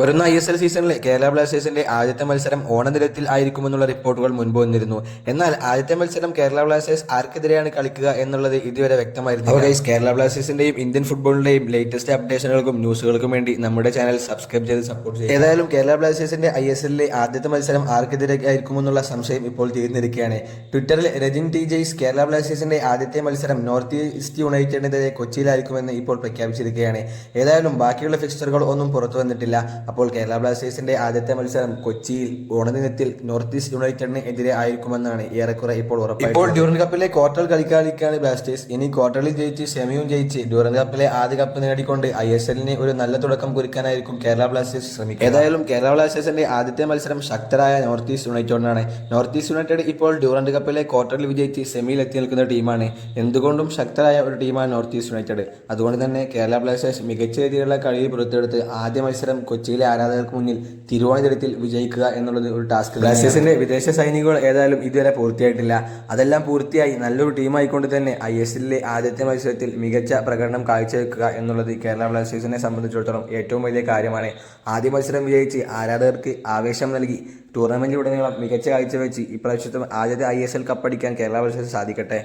വരുന്ന I S L സീസണിലെ കേരള ബ്ലാസ്റ്റേഴ്സിന്റെ ആദ്യത്തെ മത്സരം ഓണനിരത്തിൽ ആയിരിക്കുമെന്നുള്ള റിപ്പോർട്ടുകൾ മുൻപ് വന്നിരുന്നു. എന്നാൽ ആദ്യത്തെ മത്സരം കേരള ബ്ലാസ്റ്റേഴ്സ് ആർക്കെതിരെയാണ് കളിക്കുക എന്നുള്ളത് ഇതുവരെ വ്യക്തമായിരുന്നു ഗൈസ് കേരള ബ്ലാസ്റ്റേഴ്സിന്റെയും ഇന്ത്യൻ ഫുട്ബോളിന്റെയും ലേറ്റസ്റ്റ് അപ്ഡേഷനുകൾക്കും ന്യൂസുകൾക്കും വേണ്ടി നമ്മുടെ ചാനൽ സബ്സ്ക്രൈബ് ചെയ്ത് സപ്പോർട്ട് ചെയ്യുക. ഏതായാലും കേരള ബ്ലാസ്റ്റേഴ്സിന്റെ ഐ എസ് എല്ലിലെ ആദ്യത്തെ മത്സരം ആർക്കെതിരെ ആയിരിക്കുമെന്നുള്ള സംശയം ഇപ്പോൾ തീർന്നിരിക്കുകയാണ്. ട്വിറ്ററിൽ രജിൻ ടി ജെയ്സ് കേരള ബ്ലാസ്റ്റേഴ്സിന്റെ ആദ്യത്തെ മത്സരം നോർത്ത് ഈസ്റ്റ് യുണൈറ്റഡിനെതിരെ കൊച്ചിയിലായിരിക്കുമെന്ന് ഇപ്പോൾ പ്രഖ്യാപിച്ചിരിക്കുകയാണ്. ഏതായാലും ബാക്കിയുള്ള ഫിക്സ്ചറുകൾ ഒന്നും പുറത്തു വന്നിട്ടില്ല. അപ്പോൾ കേരള ബ്ലാസ്റ്റേഴ്സിന്റെ ആദ്യത്തെ മത്സരം കൊച്ചിയിൽ ഓണദിനത്തിൽ നോർത്ത് ഈസ്റ്റ് യുണൈറ്റഡിന് എതിരെ ആയിരിക്കുമെന്നാണ് ഏറെക്കുറെ ഇപ്പോൾ ഉറപ്പ് ഇപ്പോൾ ഡ്യൂറൻ കപ്പിലെ ക്വാർട്ടർ കളിക്കാളിക്കാണ് ബ്ലാസ്റ്റേഴ്സ്. ഇനി ക്വാർട്ടറിൽ ജയിച്ച് സെമിയും ജയിച്ച് ഡ്യൂറൻ കപ്പിലെ ആദ്യ കപ്പ് നേടിക്കൊണ്ട് ഐ എസ് എല്ലിന് ഒരു നല്ല തുടക്കം കുറിക്കാനായിരിക്കും കേരള ബ്ലാസ്റ്റേഴ്സ് ശ്രമിക്കുക ഏതായാലും കേരള ബ്ലാസ്റ്റേഴ്സിന്റെ ആദ്യത്തെ മത്സരം ശക്തരായ നോർത്ത് ഈസ്റ്റ് യുണൈറ്റഡിനാണ്. നോർത്ത് ഈസ്റ്റ് യുണൈറ്റഡ് ഇപ്പോൾ ഡ്യൂറൻ കപ്പിലെ ക്വാർട്ടറിൽ വിജയിച്ച് സെമിയിൽ എത്തി നിൽക്കുന്ന ടീമാണ്. എന്തുകൊണ്ടും ശക്തരായ ഒരു ടീമാണ് നോർത്ത് ഈസ്റ്റ് യുണൈറ്റഡ്. അതുകൊണ്ട് തന്നെ കേരള ബ്ലാസ്റ്റേഴ്സ് മികച്ച രീതിയിലുള്ള കളിയിൽ പുറത്തെടുത്ത് ആദ്യ മത്സരം കൊച്ചിയിലെ ആരാധകർക്ക് മുന്നിൽ തിരുവനന്തപുരത്തിൽ വിജയിക്കുക എന്നുള്ളത് ഒരു ടാസ്ക് ബ്ലാസ്റ്റേഴ്സിന്റെ വിദേശ സൈനികകൾ ഏതായാലും ഇതുവരെ പൂർത്തിയായിട്ടില്ല. അതെല്ലാം പൂർത്തിയായി നല്ലൊരു ടീമായിക്കൊണ്ട് തന്നെ ഐ എസ് എല്ലിലെ ആദ്യത്തെ മത്സരത്തിൽ മികച്ച പ്രകടനം കാഴ്ചവെക്കുക എന്നുള്ളത് കേരള ബ്ലാസ്റ്റേഴ്സിനെ സംബന്ധിച്ചിടത്തോളം ഏറ്റവും വലിയ കാര്യമാണ്. ആദ്യ മത്സരം വിജയിച്ച് ആരാധകർക്ക് ആവേശം നൽകി ടൂർണമെന്റിലുടനീളം മികച്ച കാഴ്ചവെച്ച് ഇപ്രാവശ്യത്തെ ആദ്യത്തെ ഐ എസ് എൽ കപ്പടിക്കാൻ കേരള ബ്ലാസ്റ്റേഴ്സ് സാധിക്കട്ടെ?